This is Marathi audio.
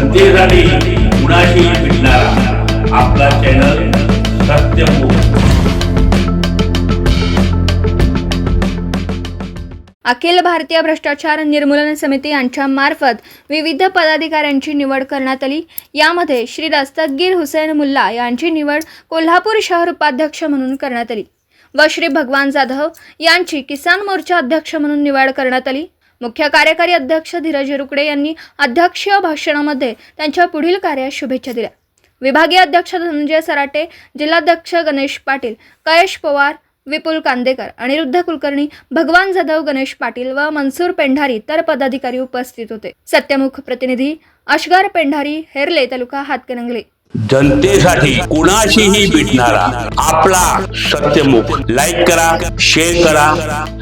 जनतेसाठी कुणाशी भेटणारा. आपला चॅनल सत्यमुख अखिल भारतीय भ्रष्टाचार निर्मूलन समिती यांच्या मार्फत विविध पदाधिकाऱ्यांची निवड करण्यात आली. यामध्ये श्री दस्तगीर हुसेन मुल्ला यांची निवड कोल्हापूर शहर उपाध्यक्ष म्हणून करण्यात आली व श्री भगवान जाधव यांची किसान मोर्चा अध्यक्ष म्हणून निवड करण्यात आली. मुख्य कार्यकारी अध्यक्ष धीरज रुकडे यांनी अध्यक्षीय भाषणामध्ये त्यांच्या पुढील कार्यास शुभेच्छा दिल्या. विभागीय अध्यक्ष धनंजय सराटे जिल्हाध्यक्ष गणेश पाटील कयश पवार विपुल कांदेकर अनिरुद्ध कुलकर्णी भगवान जाधव गणेश पाटील व मनसूर पेंढारी तर पदाधिकारी उपस्थित होते. सत्यमुख प्रतिनिधी अशगार पेंढारी हेरले तालुका हातकणंगले. जनतेसाठी कुणाशीही भेटणारा आपला सत्यमुख. लाईक करा शेअर करा